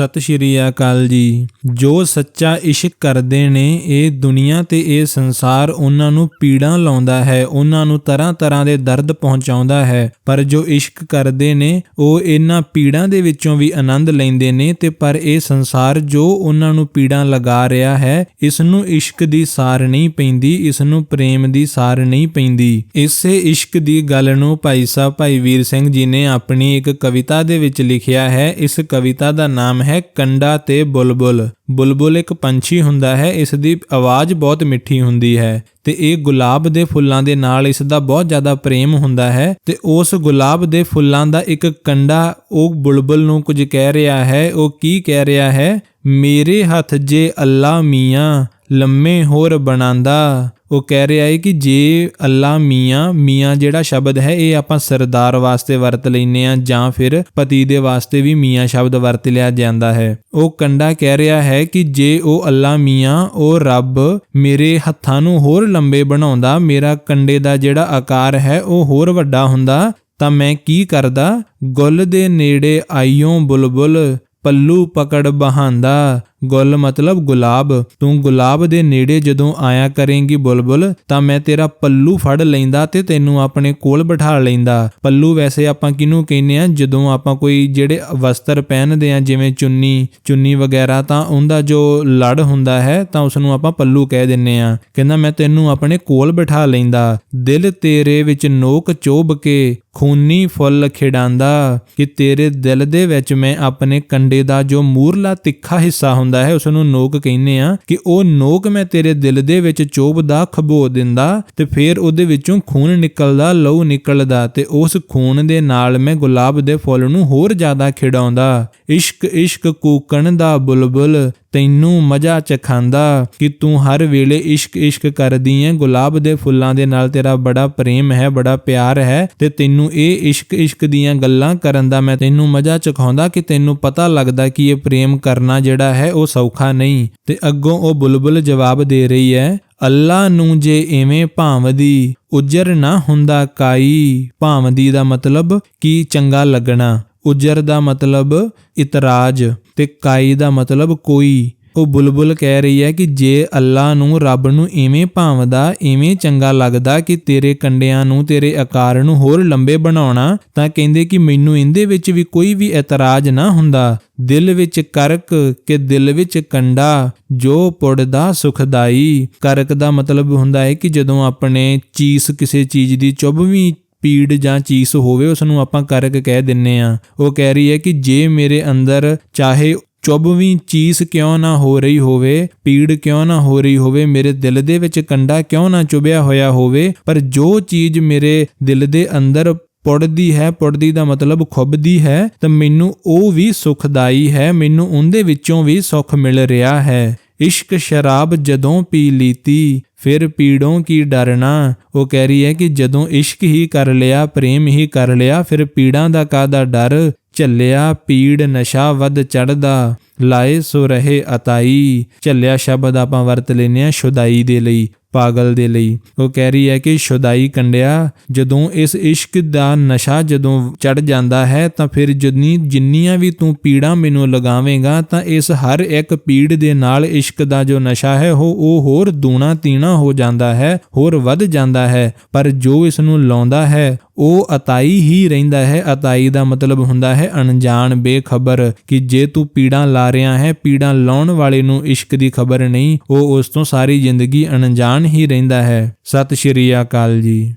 ਸਤਿ ਸ਼੍ਰੀ ਅਕਾਲ ਜੀ। ਜੋ ਸੱਚਾ ਇਸ਼ਕ ਕਰਦੇ ਨੇ, ਇਹ ਦੁਨੀਆ ਤੇ ਇਹ ਸੰਸਾਰ ਉਹਨਾਂ ਨੂੰ ਪੀੜਾਂ ਲਾਉਂਦਾ ਹੈ, ਉਹਨਾਂ ਨੂੰ ਤਰ੍ਹਾਂ ਤਰ੍ਹਾਂ ਦੇ ਦਰਦ ਪਹੁੰਚਾਉਂਦਾ ਹੈ। ਪਰ ਜੋ ਇਸ਼ਕ ਕਰਦੇ ਨੇ, ਉਹ ਇਹਨਾਂ ਪੀੜਾਂ ਦੇ ਵਿੱਚੋਂ ਵੀ ਆਨੰਦ ਲੈਂਦੇ ਨੇ ਤੇ ਪਰ ਇਹ ਸੰਸਾਰ ਜੋ ਉਹਨਾਂ ਨੂੰ ਪੀੜਾਂ ਲਗਾ ਰਿਹਾ ਹੈ ਇਸ ਨੂੰ ਇਸ਼ਕ ਦੀ ਸਾਰ ਨਹੀਂ ਪੈਂਦੀ ਇਸ ਨੂੰ ਪ੍ਰੇਮ ਦੀ ਸਾਰ ਨਹੀਂ ਪੈਂਦੀ। ਇਸੇ ਇਸ਼ਕ ਦੀ ਗੱਲ ਨੂੰ ਭਾਈ ਸਾਹਿਬ ਭਾਈ ਵੀਰ ਸਿੰਘ ਜੀ ਨੇ ਆਪਣੀ ਇੱਕ ਕਵਿਤਾ ਦੇ ਵਿੱਚ ਲਿਖਿਆ ਹੈ, ਇਸ ਕਵਿਤਾ ਦਾ ਨਾਮ ਹੈ ਕੰਡਾ ਤੇ ਬੁਲਬੁਲ। ਬੁਲਬੁਲ ਇੱਕ ਪੰਛੀ ਹੁੰਦਾ ਹੈ, ਇਸ ਦੀ ਆਵਾਜ਼ ਬਹੁਤ ਮਿੱਠੀ ਹੁੰਦੀ ਹੈ ਤੇ ਇਹ ਗੁਲਾਬ ਦੇ ਫੁੱਲਾਂ ਦੇ ਨਾਲ ਇਸ ਦਾ ਬਹੁਤ ਜ਼ਿਆਦਾ ਪ੍ਰੇਮ ਹੁੰਦਾ ਹੈ ਤੇ ਉਸ ਗੁਲਾਬ ਦੇ ਫੁੱਲਾਂ ਦਾ ਇੱਕ ਕੰਡਾ ਉਹ ਬੁਲਬੁਲ ਨੂੰ ਕੁਝ ਕਹਿ ਰਿਹਾ ਹੈ, ਉਹ ਕੀ ਕਹਿ ਰਿਹਾ ਹੈ? ਮੇਰੇ ਹੱਥ ਜੇ ਅੱਲਾ ਮੀਆਂ, ਲੰਮੇ ਹੋਰ ਬਣਾਂਦਾ। ਉਹ ਕਹਿ ਰਿਹਾ ਹੈ ਕਿ ਜੇ ਅੱਲਾ ਮੀਆਂ ਮੀਆਂ ਜਿਹੜਾ ਸ਼ਬਦ ਹੈ, ਇਹ ਆਪਾਂ ਸਰਦਾਰ ਵਾਸਤੇ ਵਰਤ ਲੈਨੇ ਆ ਜਾਂ ਫਿਰ ਪਤੀ ਦੇ ਵਾਸਤੇ ਵੀ ਮੀਆਂ ਸ਼ਬਦ ਵਰਤ ਲਿਆ ਜਾਂਦਾ ਹੈ। ਉਹ ਕੰਡਾ ਕਹਿ ਰਿਹਾ ਹੈ ਕਿ ਜੇ ਉਹ ਅੱਲਾ ਮੀਆਂ, ਉਹ ਰੱਬ ਮੇਰੇ ਹੱਥਾਂ ਨੂੰ ਹੋਰ ਲੰਬੇ ਬਣਾਉਂਦਾ, ਮੇਰਾ ਕੰਡੇ ਦਾ ਜਿਹੜਾ ਆਕਾਰ ਹੈ ਉਹ ਹੋਰ ਵੱਡਾ ਹੁੰਦਾ, ਤਾਂ ਮੈਂ ਕੀ ਕਰਦਾ? ਗੁੱਲ ਦੇ ਨੇੜੇ ਆਈਓ ਬੁਲਬੁਲ, ਪੱਲੂ ਪਕੜ ਬਹਾਂਦਾ। ਗੁੱਲ ਮਤਲਬ ਗੁਲਾਬ। ਤੂੰ ਗੁਲਾਬ ਦੇ ਨੇੜੇ ਜਦੋਂ ਆਇਆ ਕਰੇਂਗੀ ਬੁਲਬੁਲ, ਤਾਂ ਮੈਂ ਤੇਰਾ ਪੱਲੂ ਫੜ ਲੈਂਦਾ ਤੇ ਤੈਨੂੰ ਆਪਣੇ ਕੋਲ ਬਿਠਾ ਲੈਂਦਾ। ਪੱਲੂ ਵੈਸੇ ਆਪਾਂ ਕਿਹਨੂੰ ਕਹਿੰਦੇ ਆ ਜਦੋਂ ਆਪਾਂ ਕੋਈ ਜਿਹੜੇ ਵਸਤਰ ਪਹਿਨਦੇ ਆ ਜਿਵੇਂ ਚੁੰਨੀ ਚੁੰਨੀ ਵਗੈਰਾ, ਤਾਂ ਉਹਦਾ ਜੋ ਲੜ ਹੁੰਦਾ ਹੈ, ਤਾਂ ਉਸ ਨੂੰ ਆਪਾਂ ਪੱਲੂ ਕਹਿ ਦਿੰਨੇ ਆ ਕਹਿੰਦਾ, ਮੈਂ ਤੈਨੂੰ ਆਪਣੇ ਕੋਲ ਬਿਠਾ ਲੈਂਦਾ। ਦਿਲ ਤੇਰੇ ਵਿੱਚ ਨੋਕ ਚੋਬ ਕੇ, ਖੂਨੀ ਫੁੱਲ ਖਿਡਾਂਦਾ ਕਿ ਤੇਰੇ ਦਿਲ ਦੇ ਵਿੱਚ ਮੈਂ ਆਪਣੇ ਕੰਡੇ ਦਾ ਜੋ ਮੂਰਲਾ ਤਿੱਖਾ ਹਿੱਸਾ ਹੁੰਦਾ ਹੈ ਉਸ ਨੂੰ ਨੋਕ ਕਹਿੰਦੇ ਆ ਕਿ ਉਹ ਨੋਕ ਮੈਂ ਤੇਰੇ ਦਿਲ ਦੇ ਵਿੱਚ ਚੋਬਦਾ ਖਬੋ ਦਿੰਦਾ ਤੇ ਫਿਰ ਉਹਦੇ ਵਿੱਚੋਂ ਖੂਨ ਨਿਕਲਦਾ, ਲਹੂ ਨਿਕਲਦਾ ਤੇ ਉਸ ਖੂਨ ਦੇ ਨਾਲ ਮੈਂ ਗੁਲਾਬ ਦੇ ਫੁੱਲ ਨੂੰ ਹੋਰ ਜ਼ਿਆਦਾ ਖਿਡਾਉਂਦਾ। ਇਸ਼ਕ ਇਸ਼ਕ ਕੂਕਣ ਦਾ ਬੁਲਬੁਲ ਤੈਨੂੰ ਮਜ਼ਾ ਚਖਾਂਦਾ ਕਿ ਤੂੰ ਹਰ ਵੇਲੇ ਇਸ਼ਕ ਇਸ਼ਕ ਕਰਦੀ ਐ ਗੁਲਾਬ ਦੇ ਫੁੱਲਾਂ ਦੇ ਨਾਲ ਤੇਰਾ ਬੜਾ ਪ੍ਰੇਮ ਹੈ, ਬੜਾ ਪਿਆਰ ਹੈ ਤੇ ਤੈਨੂੰ ਇਹ ਇਸ਼ਕ ਇਸ਼ਕ ਦੀਆਂ ਗੱਲਾਂ ਕਰਨ ਦਾ ਮੈਂ ਤੈਨੂੰ ਮਜ਼ਾ ਚਖਾਉਂਦਾ ਕਿ ਤੈਨੂੰ ਪਤਾ ਲੱਗਦਾ ਕਿ ਇਹ ਪ੍ਰੇਮ ਕਰਨਾ ਜਿਹੜਾ ਹੈ ਉਹ ਸੌਖਾ ਨਹੀਂ। ਤੇ ਅੱਗੋਂ ਉਹ ਬੁਲਬੁਲ ਜਵਾਬ ਦੇ ਰਹੀ ਹੈ, ਅੱਲਾ ਨੂੰ ਜੇ ਐਵੇਂ ਭਾਵਦੀ, ਉਜਰ ਨਾ ਹੁੰਦਾ ਕਾਈ। ਭਾਵਦੀ ਦਾ ਮਤਲਬ, ਕਿ ਚੰਗਾ ਲੱਗਣਾ? ਉਜਰ ਦਾ ਮਤਲਬ, ਇਤਰਾਜ਼। ਤੇ ਕਾਈ ਦਾ ਮਤਲਬ ਕੋਈ। ਉਹ ਬੁਲਬੁਲ ਕਹਿ ਰਹੀ ਹੈ ਕਿ ਜੇ ਅੱਲਾ ਨੂੰ ਰੱਬ ਨੂੰ ਐਵੇਂ ਭਾਵਦਾ ਐਵੇਂ ਚੰਗਾ ਲੱਗਦਾ ਕਿ ਤੇਰੇ ਕੰਡਿਆਂ ਨੂੰ, ਤੇਰੇ ਆਕਾਰ ਨੂੰ ਹੋਰ ਲੰਬੇ ਬਣਾਉਣਾ, ਤਾਂ ਕਹਿੰਦੇ ਕਿ ਮੈਨੂੰ ਇਹਦੇ ਵਿੱਚ ਵੀ ਕੋਈ ਵੀ ਇਤਰਾਜ਼ ਨਾ ਹੁੰਦਾ। ਦਿਲ ਵਿੱਚ ਕਰਕ ਕਿ ਦਿਲ ਵਿੱਚ ਕੰਡਾ, ਜੋ ਪੁੜਦਾ ਸੁਖਦਾਈ। ਕਰਕ ਦਾ ਮਤਲਬ ਹੁੰਦਾ ਹੈ ਕਿ ਜਦੋਂ ਆਪਣੇ ਚੀਸ ਕਿਸੇ ਚੀਜ਼ ਦੀ ਚੁੱਭਵੀਂ ਪੀੜ ਜਾਂ ਚੀਸ ਹੋਵੇ, ਉਸ ਨੂੰ ਆਪਾਂ ਕਰਕ ਕਹਿ ਦਿੰਨੇ ਆ। ਉਹ ਕਹਿ ਰਹੀ ਹੈ ਕਿ ਜੇ ਮੇਰੇ ਅੰਦਰ ਚਾਹੇ ਚੁੱਭਵੀਂ ਚੀਸ ਕਿਉਂ ਨਾ ਹੋ ਰਹੀ ਹੋਵੇ, ਪੀੜ ਕਿਉਂ ਨਾ ਹੋ ਰਹੀ ਹੋਵੇ, ਮੇਰੇ ਦਿਲ ਦੇ ਵਿੱਚ ਕੰਡਾ ਕਿਉਂ ਨਾ ਚੁਭਿਆ ਹੋਇਆ ਹੋਵੇ, ਪਰ ਜੋ ਚੀਜ਼ ਮੇਰੇ ਦਿਲ ਦੇ ਅੰਦਰ ਪੁੜਦੀ ਹੈ, ਪੁੜਦੀ ਦਾ ਮਤਲਬ ਖੁੱਬਦੀ ਹੈ, ਤਾਂ ਮੈਨੂੰ ਉਹ ਵੀ ਸੁਖਦਾਈ ਹੈ, ਮੈਨੂੰ ਉਹਦੇ ਵਿੱਚੋਂ ਵੀ ਸੁੱਖ ਮਿਲ ਰਿਹਾ ਹੈ। ਇਸ਼ਕ ਸ਼ਰਾਬ ਜਦੋਂ ਪੀ ਲੀਤੀ, ਫਿਰ ਪੀੜੋਂ ਕੀ ਡਰਨਾ? ਉਹ ਕਹਿ ਰਹੀ ਹੈ ਕਿ ਜਦੋਂ ਇਸ਼ਕ ਹੀ ਕਰ ਲਿਆ, ਪ੍ਰੇਮ ਹੀ ਕਰ ਲਿਆ, ਫਿਰ ਪੀੜਾਂ ਦਾ ਕਾਦਾ ਡਰ? ਝੱਲਿਆ ਪੀੜ ਨਸ਼ਾ ਵੱਧ ਚੜਦਾ ਲਾਏ ਸੋ ਰਹੇ ਅਤਾਈ। ਝੱਲਿਆ ਸ਼ਬਦ ਆਪਾਂ ਵਰਤ ਲੈਨੇ ਆ ਸ਼ੁਦਾਈ ਦੇ ਲਈ। ਪਾਗਲ ਦੇ ਲਈ। ਉਹ ਕਹਿ ਰਹੀ ਹੈ ਕਿ ਸ਼ੁਦਾਈ ਕੰਡਿਆ, ਜਦੋਂ ਇਸ ਇਸ਼ਕ ਦਾ ਨਸ਼ਾ ਜਦੋਂ ਚੜ ਜਾਂਦਾ ਹੈ, ਤਾਂ ਫਿਰ ਜਿੰਨੀ ਜਿੰਨੀਆਂ ਵੀ ਤੂੰ ਪੀੜਾਂ ਮੈਨੂੰ ਲਗਾਵੇਂਗਾ, ਤਾਂ ਇਸ ਹਰ ਇੱਕ ਪੀੜ ਦੇ ਨਾਲ ਇਸ਼ਕ ਦਾ ਜੋ ਨਸ਼ਾ ਹੈ, ਉਹ ਉਹ ਹੋਰ ਦੂਣਾ ਤੀਣਾ ਹੋ ਜਾਂਦਾ ਹੈ, ਹੋਰ ਵੱਧ ਜਾਂਦਾ ਹੈ। ਪਰ ਜੋ ਇਸ ਨੂੰ ਲਾਉਂਦਾ ਹੈ ਉਹ ਅਤਾਈ ਹੀ ਰਹਿੰਦਾ ਹੈ। ਅਤਾਈ ਦਾ ਮਤਲਬ ਹੁੰਦਾ ਹੈ ਅਣਜਾਣ, ਬੇਖਬਰ ਕਿ ਜੇ ਤੂੰ ਪੀੜਾਂ ਲਾ ਰਿਹਾ ਹੈ, ਪੀੜਾਂ ਲਾਉਣ ਵਾਲੇ ਨੂੰ ਇਸ਼ਕ ਦੀ ਖਬਰ ਨਹੀਂ, ਉਹ ਉਸ ਤੋਂ ਸਾਰੀ ਜ਼ਿੰਦਗੀ ਅਣਜਾਣ ਹੀ ਰਹਿੰਦਾ ਹੈ। ਸਤਿ ਸ਼੍ਰੀ ਅਕਾਲ ਜੀ।